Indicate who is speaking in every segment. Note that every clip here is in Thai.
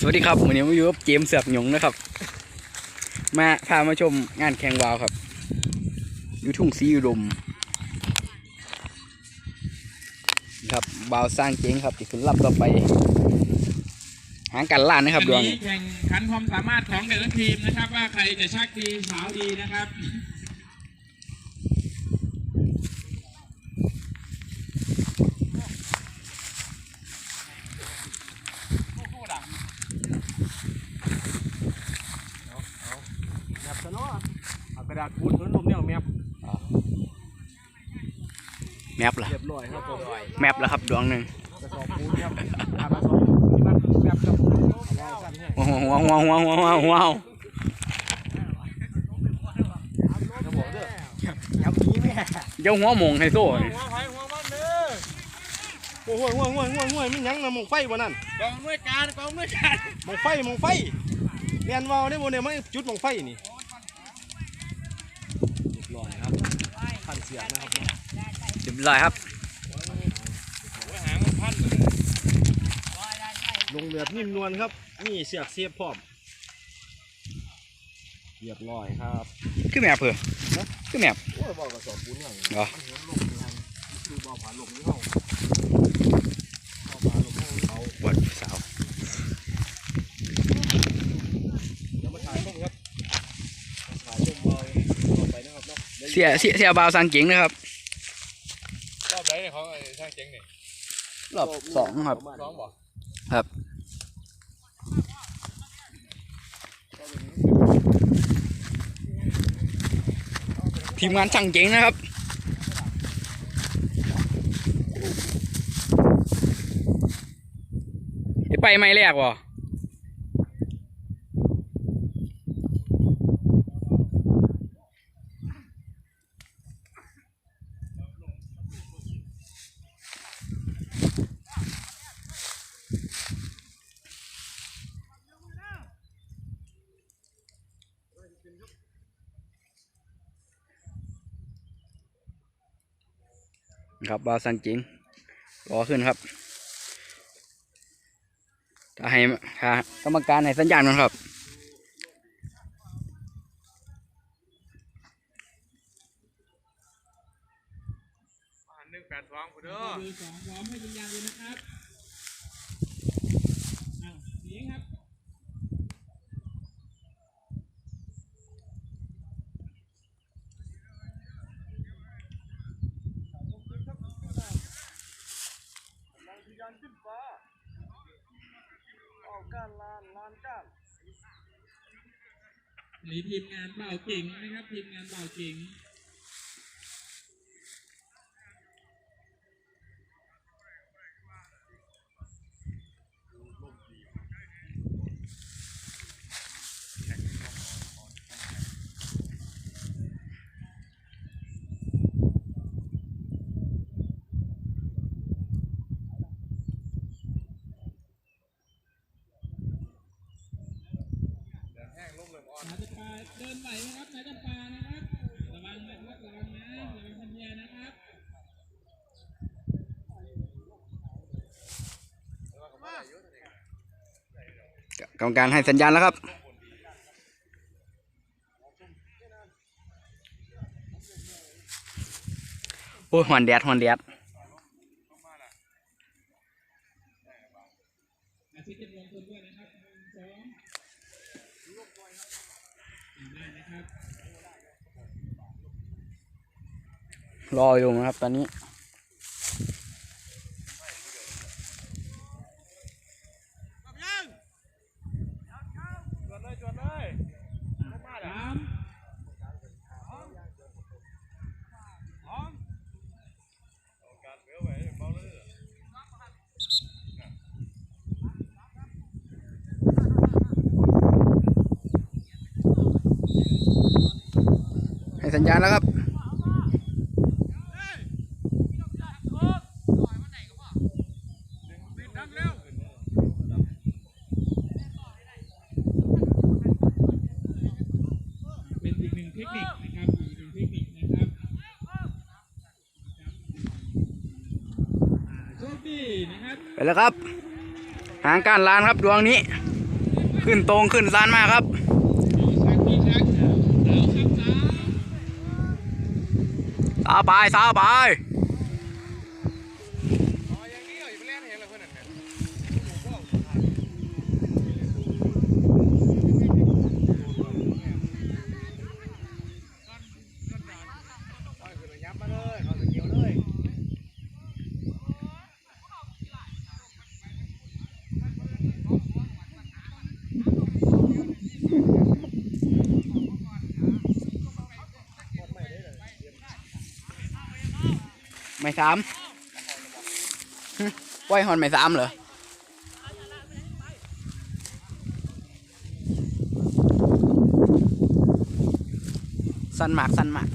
Speaker 1: สวัสดีครับวันนี้มาอยู่กับเจมส์เสือกหยงนะครับ มาพามาชมงานแข่งวาวครับ อยู่ทุ่งสีอุดมนะครับวาวสร้างเจ๊งครับที่ขึ้นรับต่อไป หางกันล้านนะครับดวง
Speaker 2: แข่งขันความสามารถของแต่ละทีมนะครับ ว่าใครจะชักดีสาวดีนะครับ
Speaker 3: แมปซะเนาะเอากระ ดาษปูนพื้นลมเนี่ยแมป
Speaker 1: แมปละ
Speaker 3: เรียบร้อยครับผม
Speaker 1: แมปแล้วครับดวงหนึ่ง
Speaker 3: กระสอบปูนครับอ่ากระสอบที่มันแมปครับเอาไว้สั่นให้
Speaker 1: หัวหัวหัวหัวหัวหัวหัว
Speaker 3: กระบอกเด้อยับนี้แม่
Speaker 1: เจ้าหัวหมงไฮโซ่นี่
Speaker 3: หัวไฟหัวมันเด้อโอ้โหหัวหัวหัวหัวมันยังนะมองไฟวะนั่น
Speaker 2: กองด้วยการกองด้วยการ
Speaker 3: มองไฟมองไฟเรียนวาวได้บ่เนี่ยมันจุดมองไฟนี่เรียบร้อยครับพัน เสียงนะครับ
Speaker 1: เรียบร้อยครับ
Speaker 2: หางมันพัน
Speaker 3: ลงเลือดนิ่มนวลครับ นี่เสียกเสียบพร้อม เรียบร้อยครับ
Speaker 1: คือแมปเพื่อคือแมป
Speaker 3: โอ้ยบอกกระสอบปูนอย่าง
Speaker 1: เหรอ
Speaker 3: มันเห็นลงนี่ครับคือบอกผ่านลงนี่เฮาเอาผ่านลงนี่เขา
Speaker 1: ปวดสาว
Speaker 3: เดี๋ยวมาถ่ายต้มครับถ่ายต้มเอาต่อไปนะครับ เนาะดี๋ยว
Speaker 1: เสียเสียเสียบาวสร้างเจ๊งนะครับ
Speaker 2: รอบไหนเนี่ยของช่างเจ๋งเนี่ย
Speaker 1: รอบสองครับ
Speaker 2: สองบ่
Speaker 1: ครับ ทีมงานช่างเจ๋งนะครับได้ไปไม่แรก วะครับบาวสันจริงรอขึ้นครับ ถ้าให้ถ้ากรรมการให้สัญญาณมันครับ
Speaker 2: หันหนึ่งแปดสองคุณเด้อคือสองพร้อมให้ยิงยางเลยนะครับอ้าวสีครับ
Speaker 3: ออกการลานลานก้าน
Speaker 2: นี่ทีมงานเป่าเก่งนะครับทีมงานเป่าเก่ง น นายจำปาเดินไหวนะครับนายจำปานะครับระวังนะครับระวังนะระวังพันยนะครับ
Speaker 1: กรรมการให้สัญญาณแล้วครับโอ้ยหวันแดดหวันแดด
Speaker 2: อาทิตย์จะลงทุนด้วยนะครับหนึ่งสองได้นะครับ
Speaker 1: รออยู่นะครับ ตอนนี้ ให้สัญญาณแล้วครับ
Speaker 2: เป็นอีกหนึ่งเทคนิคนะครับอีกหนึ่งเทคนิคนะครับโชคดีนะครับ
Speaker 1: ไปแล้วครับ หางการลานครับดวงนี้ ขึ้นตรงขึ้นลานมา
Speaker 2: กครับสาม
Speaker 1: สาวไปสาวไป
Speaker 3: ยับมาเลยเขาสเกียวเลย
Speaker 1: ไม่สามหึปล่อยหอนไม่สามเหรอสันหมากสันหมาก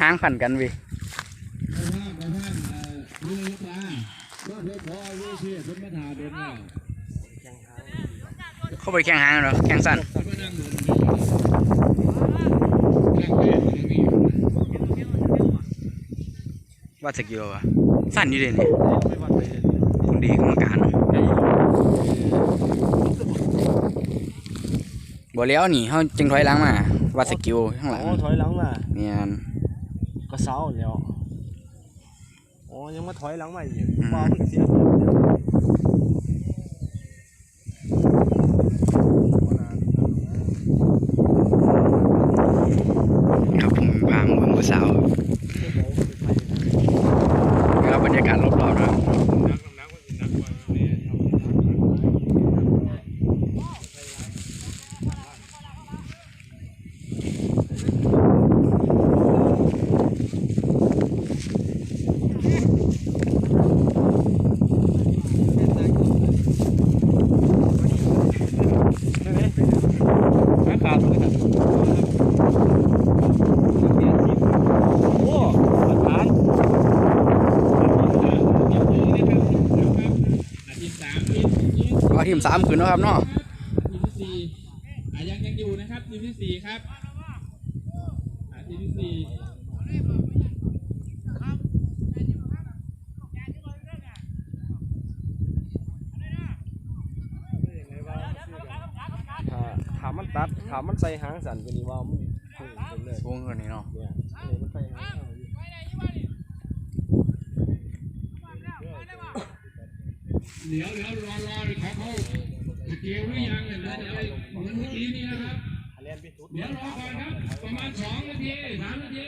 Speaker 1: หางพันกันเวิ
Speaker 2: ไปท่านไปท่านเอ่อนี่ลูกปลาก็เดี๋ยวขอวิเชียรเป็นมาถาเดินแล้ว
Speaker 1: เข้าไปแข่งหางเหรอแข่งสั้น
Speaker 2: จะมานั่งเดินนั่งเล่นอย่างนี้
Speaker 1: ว่าสกิลวะสั้นอยู่เด่นนี่
Speaker 3: ไม่วัดไปเลย
Speaker 1: คุณดีกรรมการบ่แล้วนี่เขาจึงถอยหลังมาวัดสกิลข้างหลัง
Speaker 3: โอ้ถอยหลังมา
Speaker 1: เนี่ย
Speaker 3: ก็เสาแล้วโอ้ยังมาถอยหลังมาอีก
Speaker 1: อืม
Speaker 3: บอลมันเสีย
Speaker 1: ครับผมพามาเบิ่งผู้สาวครับบรรยากาศรอบๆนะครับขาขาดเลยครับ
Speaker 3: โอ้ประธาน
Speaker 2: อาทิตย์สามอาทิตย์ยี่
Speaker 1: เอา ทีมสามคืนเนาะครับเนาะ
Speaker 2: ทีมที่สี่อะยังยังอยู่นะครับทีมที่สี่ครับอะทีมที่สี่
Speaker 3: ถ้าถามมันตัดถามมันใส่หางสั่นก็นี่ว่ามันพุ่งไปเลย
Speaker 1: สูงกว่านี้เนาะ
Speaker 3: เนี่ยอันนี้มันใส่หางอยู่
Speaker 2: เดี๋ยวเดี๋ยวรอรอเดี๋ยวขอเขาเกี่ยวหรือยังเนี่ยเดี๋ยวเดี๋ยวเหมือนเมื่อกี้นี่นะครับ
Speaker 3: เด
Speaker 2: เดี๋ยวรอก่อนครับ ประมาณสองนาทีสามนาที